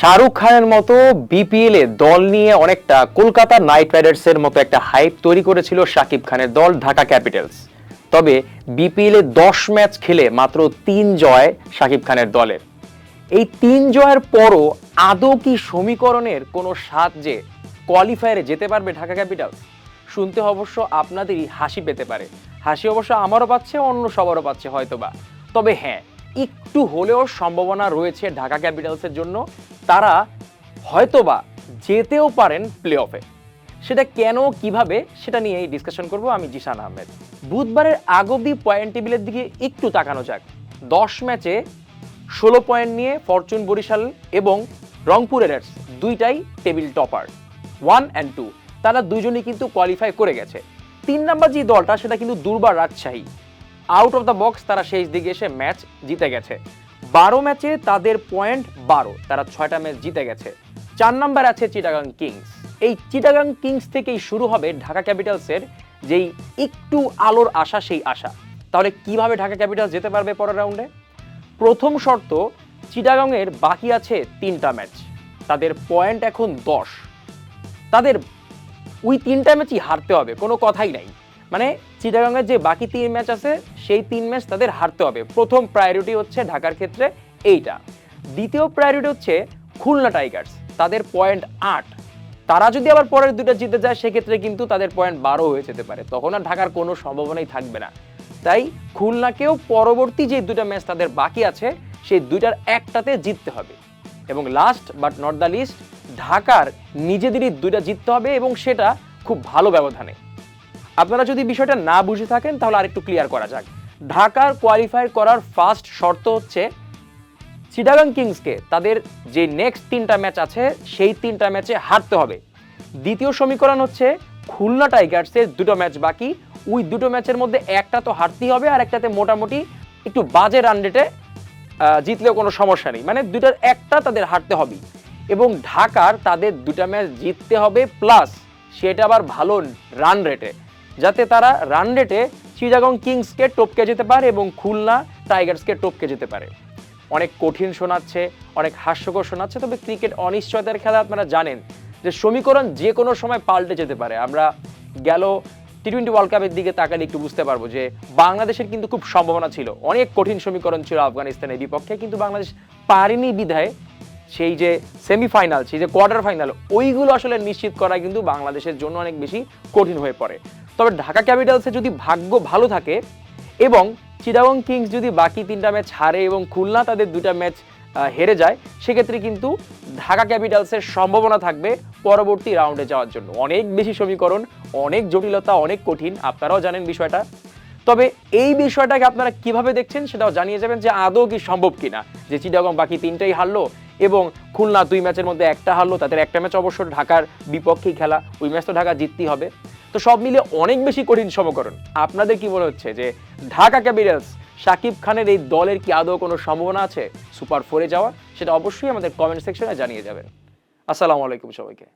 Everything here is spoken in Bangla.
শাহরুখ খানের মতো বিপিএল এ দল নিয়ে অনেকটা কলকাতা নাইট রাইডার্স এর মতো একটা হাইপ তৈরি করেছিল শাকিব খানের দল ঢাকা ক্যাপিটালস। তবে বিপিএল এ দশ ম্যাচ খেলে মাত্র তিন জয় শাকিব খানের দলের। এই তিন জয়ের পরও আদৌ কি সমীকরণের কোনো স্বাদ যে কোয়ালিফায়ারে যেতে পারবে ঢাকা ক্যাপিটালস? শুনতে অবশ্য আপনাদেরই হাসি পেতে পারে। হাসি অবশ্য আমারও পাচ্ছে, অন্য সবারও পাচ্ছে হয়তোবা। তবে হ্যাঁ একটু হলেও সম্ভাবনা রয়েছে ঢাকা ক্যাপিটালসের জন্য। তারা হয়তোবা যেতেও পারেন প্লে অফে সেটা কেন, কীভাবে, সেটা নিয়ে ডিসকাশন করব আমি জিশান আহমেদ। বুধবারের আগ অব্দি পয়েন্ট টেবিলের দিকে একটু তাকানো যাক। দশ ম্যাচে ষোলো পয়েন্ট নিয়ে ফরচুন বরিশাল এবং রংপুর রাইডার্স দুইটাই table topper one and two তারা দুজনেই কিন্তু কোয়ালিফাই করে গেছে। তিন নাম্বার যে দলটা, সেটা কিন্তু Durbar Rajshahi. Out of the box তারা শেষ দিকে এসে ম্যাচ জিতে গেছে। বারো ম্যাচে তাদের পয়েন্ট বারো। তারা ছয়টা ম্যাচ জিতে গেছে। চার নাম্বার আছে চিটাগাং কিংস। এই চিটাগাং কিংস থেকেই শুরু হবে ঢাকা ক্যাপিটালসের যেই একটু আলোর আশা, সেই আশা। তাহলে কীভাবে ঢাকা ক্যাপিটালস যেতে পারবে পরের রাউন্ডে? প্রথম শর্ত, চিটাগাংয়ের বাকি আছে তিনটা ম্যাচ। তাদের পয়েন্ট এখন দশ। তাদের ওই তিনটা ম্যাচই হারতে হবে, কোনো কথাই নাই। মানে চিটাগাংয়ের যে বাকি তিন ম্যাচ আছে, সেই তিন ম্যাচ তাদের হারতে হবে। প্রথম প্রায়োরিটি হচ্ছে ঢাকার ক্ষেত্রে এইটা। দ্বিতীয় প্রায়োরিটি হচ্ছে খুলনা টাইগার্স, তাদের পয়েন্ট আট। তারা যদি আবার পরের দুটো জিতে যায়, সেক্ষেত্রে কিন্তু তাদের পয়েন্ট বারো হয়ে যেতে পারে। তখন আর ঢাকার কোনো সম্ভাবনাই থাকবে না। তাই খুলনাকেও পরবর্তী যে দুটো ম্যাচ তাদের বাকি আছে, সেই দুইটার একটাতে জিততে হবে। এবং last but not the least ঢাকার নিজেদেরই দুইটা জিততে হবে এবং সেটা খুব ভালো ব্যবধানে। আপনারা যদি বিষয়টা না বুঝে থাকেন, তাহলে আরেকটু ক্লিয়ার করা যাক। ঢাকার কোয়ালিফাই করার ফার্স্ট শর্ত হচ্ছে চিটাগাং কিংসকে তাদের যে নেক্সট তিনটা ম্যাচ আছে, সেই তিনটা ম্যাচে হারতে হবে। দ্বিতীয় সমীকরণ হচ্ছে, খুলনা টাইগার্সের দুটো ম্যাচ বাকি। ওই দুটো ম্যাচের মধ্যে একটা তো হারতেই হবে, আর একটাতে মোটামুটি একটু বাজে রান রেটে জিতলেও কোনো সমস্যা নেই। মানে দুটার একটা তাদের হারতে হবে। এবং ঢাকার তাদের দুটা ম্যাচ জিততে হবে প্লাস সেটা আবার ভালো রান রেটে যাতে তারা রান রেটে চিটাগং কিংসকে টপকে যেতে পারে এবং খুলনা টাইগার্সকে টপকে যেতে পারে। অনেক কঠিন শোনাচ্ছে, অনেক হাস্যকর শোনাচ্ছে, তবে ক্রিকেট অনিশ্চয়তার খেলা আপনারা জানেন যে সমীকরণ যে কোনো সময় পাল্টে যেতে পারে। আমরা গেল টি টোয়েন্টি ওয়ার্ল্ড কাপের দিকে তাকালে একটু বুঝতে পারব যে বাংলাদেশের কিন্তু খুব সম্ভাবনা ছিল। অনেক কঠিন সমীকরণ ছিল আফগানিস্তানের বিপক্ষে, কিন্তু বাংলাদেশ পারেনি বিধায় সেই যে সেমিফাইনাল সেই যে কোয়ার্টার ফাইনাল ওইগুলো আসলে নিশ্চিত করা কিন্তু বাংলাদেশের জন্য অনেক বেশি কঠিন হয়ে পড়ে। তবে ঢাকা ক্যাপিটালসে যদি ভাগ্য ভালো থাকে এবং চিটাগং কিংস যদি বাকি তিনটা ম্যাচ হারে এবং খুলনা তাদের দুটা ম্যাচ হেরে যায়, সেক্ষেত্রে কিন্তু ঢাকা ক্যাপিটালসের সম্ভাবনা থাকবে পরবর্তী রাউন্ডে যাওয়ার জন্য। অনেক বেশি সমীকরণ, অনেক জটিলতা, অনেক কঠিন, আপনারাও জানেন বিষয়টা। তবে এই বিষয়টাকে আপনারা কীভাবে দেখছেন সেটাও জানিয়ে যাবেন যে আদৌ কি সম্ভব কিনা, যে চিটাগং বাকি তিনটাই হারলো এবং খুলনা দুই ম্যাচের মধ্যে একটা হারলো, তাদের একটা ম্যাচ অবশ্য ঢাকার বিপক্ষেই খেলা, ওই ম্যাচ তো ঢাকা জিততেই হবে। তো সব মিলে অনেক বেশি কঠিন সমকরণ। আপনাদের কি মনে হচ্ছে যে ঢাকা ক্যাপিটালস শাকিব খানের এই দলের কি আদৌ কোনো সম্ভাবনা আছে? সুপার ফোরে যাওয়া সেটা অবশ্যই আমাদের কমেন্ট সেকশনে জানিয়ে যাবেন। আসসালামু আলাইকুম সবাইকে।